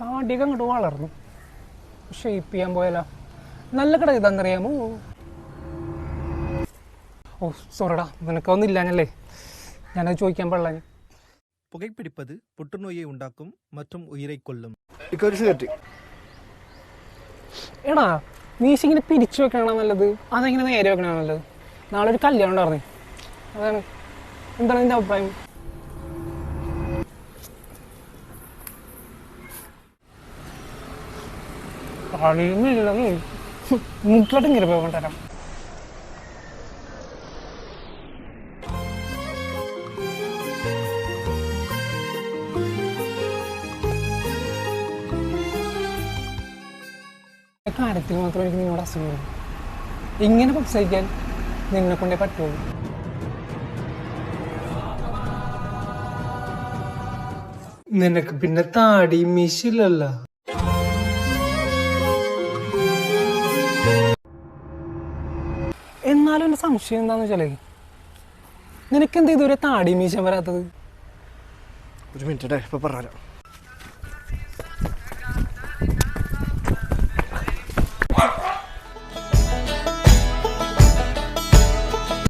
താടിയൊക്കെ അങ്ങോട്ട് വളർന്നു. ഷേപ്പ് ചെയ്യാൻ പോയാലോ? നല്ല കട ഇതെന്നറിയാമോ ഓ സോറടാ ഞല്ലേ ഞാനത് ചോദിക്കാൻ പാടില്ല പുകപ്പിടിപ്പത് പുട്ടുനോയെ ഉണ്ടാക്കും മറ്റും ഉയരെ കൊല്ലും എടാ നീശ പിരിച്ചു വെക്കണോ നല്ലത്? അതെങ്ങനെ നേരെ വെക്കണോ നല്ലത്? നാളെ ഒരു കല്യാണം ഉണ്ടായിരുന്നേ അതാണ്. എന്താണ് നിന്റെ അഭിപ്രായം? കളിയുമില്ലെന്ന് മൂക്കിലോട്ട് ഇങ്ങനെ പോയി കൊണ്ടുവരാം. കാര്യത്തിൽ മാത്രം എനിക്ക് നിന്നോട് അസുഖം. ഇങ്ങനെ സംസാരിക്കാൻ നിന്നെ കൊണ്ടേ പറ്റുള്ളൂ. നിനക്ക് പിന്നെ താടി മീശില്ലല്ലോ എന്നാലും എന്റെ സംശയം എന്താന്ന് വെച്ചാലേ നിനക്ക് എന്താ ഇതുവരെ താടി മീശ വരാത്തത്? ഒരു മിനിറ്റ് ഇപ്പൊ പറഞ്ഞുതരാം.